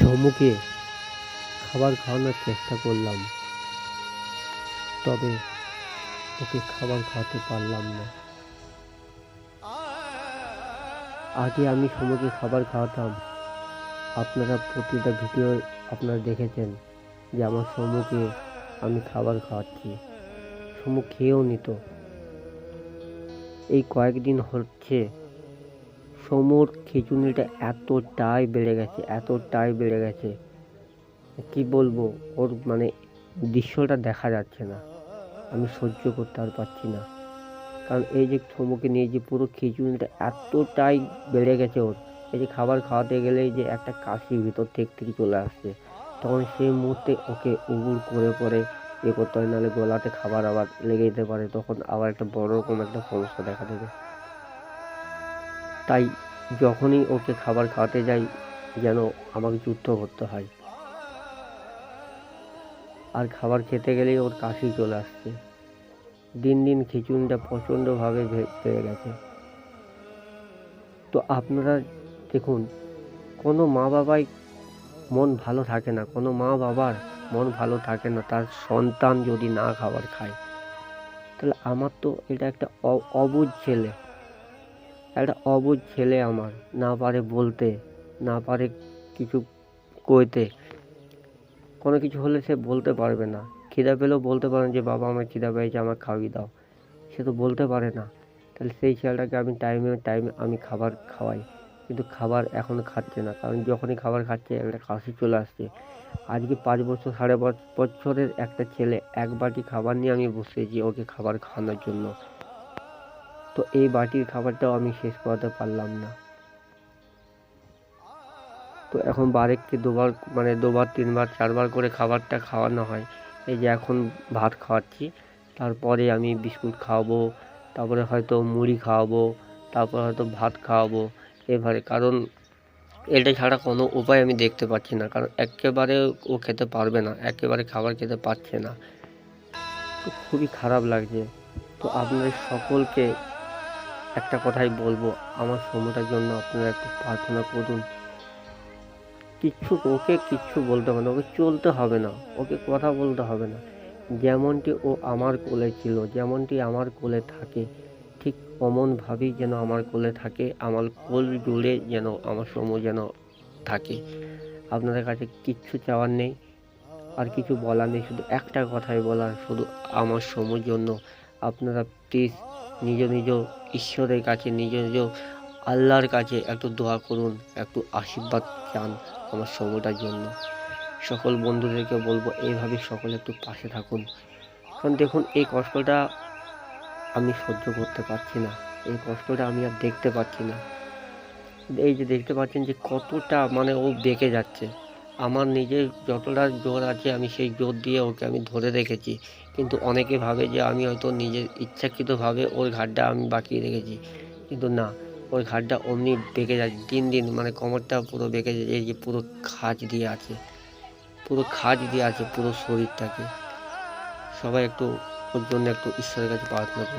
সমুকে খাবার খাওয়ানোর চেষ্টা করলাম। তবে ওকে খাবার খাওয়াতে পারলাম না। আগে আমি সমুকে খাবার খাওয়াতাম। আপনারা প্রতিটা ভিডিও আপনারা দেখেছেন যে আমার সমুকে আমি খাবার খাওয়াচ্ছি। সমু খেয়েও নিত। এই কয়েকদিন হচ্ছে সমুর খিচুনিটা এতটাই বেড়ে গেছে, এতটাই বেড়ে গেছে। কি বলব, ওর মানে দৃশ্যটা দেখা যাচ্ছে না। আমি সহ্য করতে আর পারছি না। কারণ এই যে সমুকে নিয়ে যে পুরো খিচুনিটা এতটাই বেড়ে গেছে ওর। এই যে খাবার খাওয়াতে গেলেই যে একটা কাশি ভিতর থেকে থেকে চলে আসছে। তখন সেই মুহূর্তে ওকে উবুর করে পরে এ করতে হয়, নাহলে গলাতে খাবার আবার লেগে যেতে পারে। তখন আবার একটা বড় রকম একটা সমস্যা দেখা দেবে। তাই যখনই ওকে খাবার খাওয়াতে যাই, যেন আমাকে যুদ্ধ করতে হয়। আর খাবার খেতে গেলেই ওর কাশি চলে আসছে। দিন দিন খিচুনিটা প্রচণ্ডভাবে বেড়ে গেছে। তো আপনারা দেখুন, কোনো মা বাবাই মন ভালো থাকে না, কোনো মা বাবার মন ভালো থাকে না, তার সন্তান যদি না খাবার খায়, তাহলে আমার তো এটা একটা অবুঝ ছেলে। একটা অবুঝ ছেলে আমার, না পারে বলতে, না পারে কিছু কইতে। কোনো কিছু হলে সে বলতে পারবে না। খিদা পেলেও বলতে পারে যে, বাবা, আমার খিদা পেয়েছে আমার খাওয়িয়ে দাও। সে তো বলতে পারে না। তাহলে সেই ছেলেটাকে আমি টাইমে টাইমে আমি খাবার খাওয়াই। কিন্তু খাবার এখনও খাচ্ছে না। কারণ যখনই খাবার খাচ্ছে, একটা কাশি চলে আসছে। আজকে পাঁচ বছর, সাড়ে পাঁচ বছরের একটা ছেলে, এক বাটি খাবার নিয়ে আমি বসেছি ওকে খাবার খাওয়ানোর জন্য। তো এই বাটির খাবারটাও আমি শেষ করাতে পারলাম না। তো এখন বারেককে দুবার মানে দুবার, তিনবার, চারবার করে খাবারটা খাওয়ানো হয়। এই যে এখন ভাত খাওয়াচ্ছি, তারপরে আমি বিস্কুট খাওয়াবো, তারপরে হয়তো মুড়ি খাওয়াবো, তারপরে হয়তো ভাত খাওয়াবো এবারে, কারণ এটা ছাড়া কোনো উপায় আমি দেখতে পাচ্ছি না, কারণ একেবারে ও খেতে পারবে না, একেবারে খাবার খেতে পারছে না। খুবই খারাপ লাগছে। তো আপনাদের সকলকে একটা কথাই বলব, আমার সময়টার জন্য আপনারা একটু প্রার্থনা করুন। কিচ্ছু ওকে কিচ্ছু বলতে হবে না, ওকে চলতে হবে না, ওকে কথা বলতে হবে না। যেমনটি ও আমার কোলে ছিল, যেমনটি আমার কোলে থাকে, ঠিক অমনভাবেই যেন আমার কোলে থাকে, আমার কোল জুড়ে যেন, আমার সময় যেন থাকে। আপনাদের কাছে কিচ্ছু চাওয়ার নেই, আর কিছু বলার নেই, শুধু একটা কথাই বলার, শুধু আমার সময়ের জন্য। আপনারা প্লিজ নিজ নিজ ঈশ্বরের কাছে, নিজ নিজ আল্লাহর কাছে একটু দোয়া করুন, একটু আশীর্বাদ চান আমার সময়টার জন্য। সকল বন্ধুদেরকে বলব, এইভাবে সকলে একটু পাশে থাকুন। কারণ দেখুন, এই কষ্টটা আমি সহ্য করতে পারছি না। এই কষ্টটা আমি আর দেখতে পাচ্ছি না। এই যে দেখতে পাচ্ছেন যে কতটা মানে ও বেঁকে যাচ্ছে। আমার নিজের যতটা জোর আছে আমি সেই জোর দিয়ে ওকে আমি ধরে রেখেছি। কিন্তু অনেকে ভাবে যে আমি হয়তো নিজের ইচ্ছাকৃতভাবে ওর ঘাটটা আমি বাঁকিয়ে রেখেছি। কিন্তু না ওই ঘাটটা অমনি বেঁকে যাচ্ছে দিন দিন মানে কোমরটা পুরো বেঁকে যাচ্ছে এই যে পুরো খাঁজ দিয়ে আছে। পুরো খাঁজ দিয়ে আছে পুরো শরীরটাকে। সবাই একটু ওর জন্য একটু ঈশ্বরের কাছে প্রার্থনা করুন।